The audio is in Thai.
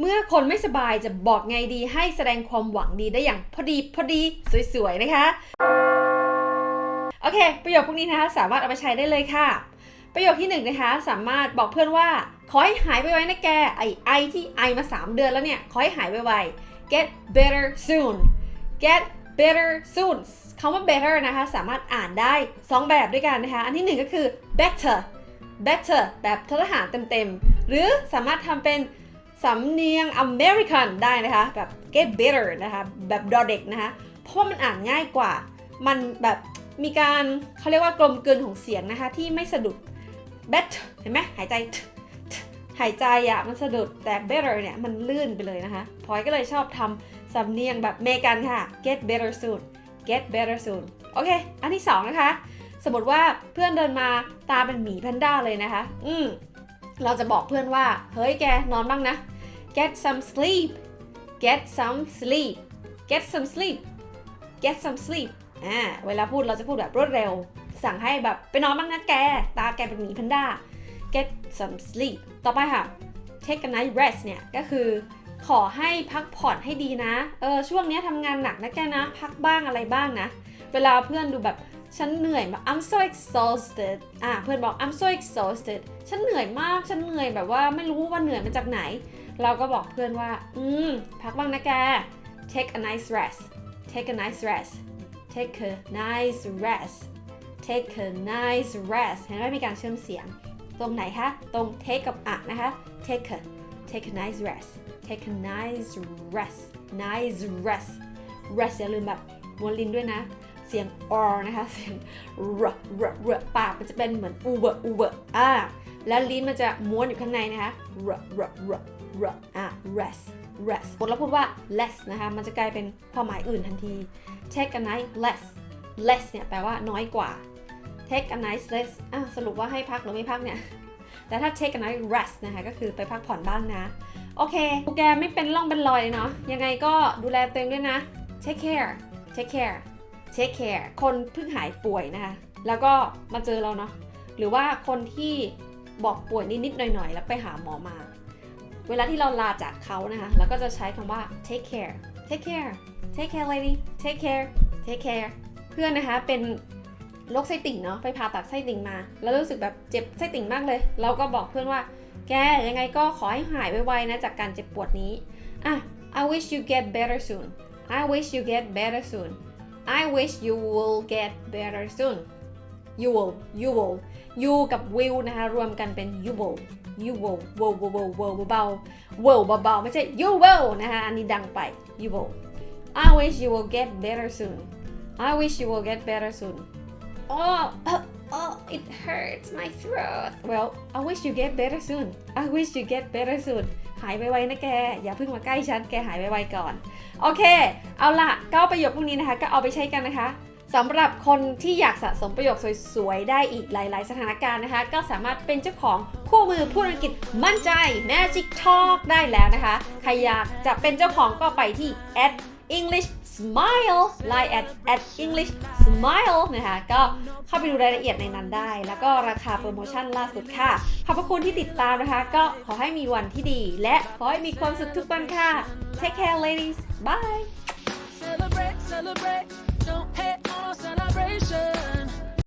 เมื่อคนไม่สบายจะบอกไงดีให้แสดงความหวังดีได้อย่างพอดีพอดีสวยๆนะคะ โอเค ประโยคพวกนี้นะคะสามารถเอาไปใช้ได้เลยค่ะ ประโยคที่หนึ่งนะคะสามารถบอกเพื่อนว่า ขอให้หายไวๆนะแกไอไอที่ไอมา 3 เดือนแล้วเนี่ยขอให้หายไวๆ get better soon get better soon คำว่า better นะคะสามารถอ่านได้ 2 แบบด้วยกันนะคะ อันที่หนึ่งก็คือ better better แบบทหารเต็มๆ หรือสามารถทำเป็น สำเนียง American ได้นะคะ แบบ get better นะคะ แบบดอเด็กนะคะ เพราะมันอ่านง่ายกว่า มันแบบมีการเขาเรียกว่ากลมกลืนของเสียงนะคะ ที่ไม่สะดุด better เห็นไหมหายใจ หายใจอะมันสะดุดแต่ better เนี่ย มันลื่นไปเลยนะคะพอยก็เลยชอบทำสำเนียงแบบเมกันค่ะ get better soon get better soon โอเค อันที่สองนะคะ สมมติว่าเพื่อนเดินมาตาเป็นหมีแพนด้าเลยนะคะ อืม เราจะบอกเพื่อนว่า เฮ้ยแกนอนบ้างนะ get some sleep get some sleep get some sleep get some sleep อ่าเวลาพูดเราจะพูดแบบรวดเร็ว สั่งให้แบบไปนอนบ้างนะแก ตาแกเป็นหมีแพนด้า get some sleep ต่อไปค่ะ take a night rest เนี่ย ก็คือขอให้พักผ่อนให้ดีนะ เออช่วงนี้ทำงานหนักนะแกนะ พักบ้างอะไรบ้างนะ เวลาเพื่อนดูแบบ ฉันเหนื่อยแบบ I'm so exhausted อะเพื่อนบอก I'm so exhausted ฉันเหนื่อยมาก ฉันเหนื่อยแบบว่าไม่รู้ว่าเหนื่อยมาจากไหน เราก็บอกเพื่อนว่า อืม พักบ้างนะแก take a nice rest take a nice rest take a nice rest take a nice rest เห็นไหมมีการเชื่อมเสียง ตรงไหนคะ ตรง take กับอะนะคะ take a take a nice rest take a nice rest nice rest rest อย่าลืมแบบม้วนลิ้นด้วยนะ เสียง r นะคะ เสียง r r r ปากมันจะเป็นเหมือน u เ u เ u อ่าแล้วลิ้นมันจะม้วนอยู่ข้างในนะคะ r r r r อะ rest rest บทเราพูดว่า less นะคะ มันจะกลายเป็นความหมายอื่นทันที take a night less less เนี่ยแปลว่าน้อยกว่า take a nice rest อะสรุปว่าให้พักหรือไม่พักเนี่ย แต่ถ้า take a night rest นะคะ ก็คือไปพักผ่อนบ้างนะ โอเคแกไม่เป็นร่องเป็นรอยเลยเนาะ ยังไงก็ดูแลตัวเองด้วยนะ take care take care take care คนเพิ่งหายป่วยนะคะ แล้วก็มาเจอเราเนาะหรือว่าคนที่บอกป่วยนิดๆหน่อยๆ แล้วไปหาหมอมา เวลาที่เราลาจากเขานะคะเราก็จะใช้คำว่า take care take care take care lady take care take care เพื่อนนะคะเป็นโรคไส้ติ่งเนาะไปผ่าตัดไส้ติ่งมา แล้วรู้สึกแบบเจ็บไส้ติ่งมากเลย เราก็บอกเพื่อนว่า แกยังไงก็ขอให้หายไวๆนะจากการเจ็บปวดนี้อะ I wish you get better soon I wish you get better soon I wish you will get better soon you will you will you กับ will นะคะ รวมกันเป็น you will you will will will will will เบาๆ will เบาๆ ไม่ใช่ you will นะคะ อันนี้ดังไป you will I wish you will get better soon I wish you will get better soon oh uh, Oh it hurts my throat well I wish you get better soon I wish you get better soon หายไวๆนะแก อย่าเพิ่งมาใกล้ฉัน แกหายไวๆก่อน โอเค เอาล่ะก็ประโยคพวกนี้นะคะ ก็เอาไปใช้กันนะคะสำหรับคนที่อยากสะสมประโยคสวยๆ ได้อีกหลายๆ สถานการณ์นะคะ ก็สามารถเป็นเจ้าของคู่มือพูดอังกฤษมั่นใจ Magic Talk ได้แล้วนะคะ ใครอยากจะเป็นเจ้าของก็ไปที่ at English Smile line at at English Smile นะคะ ก็เข้าไปดูรายละเอียดในนั้นได้ แล้วก็ราคาโปรโมชั่นล่าสุดค่ะ ขอบพระคุณที่ติดตามนะคะ ก็ขอให้มีวันที่ดี และขอให้มีความสุขทุกวันค่ะ Take care ladies bye Celebrate, celebrate, don't hate on celebration.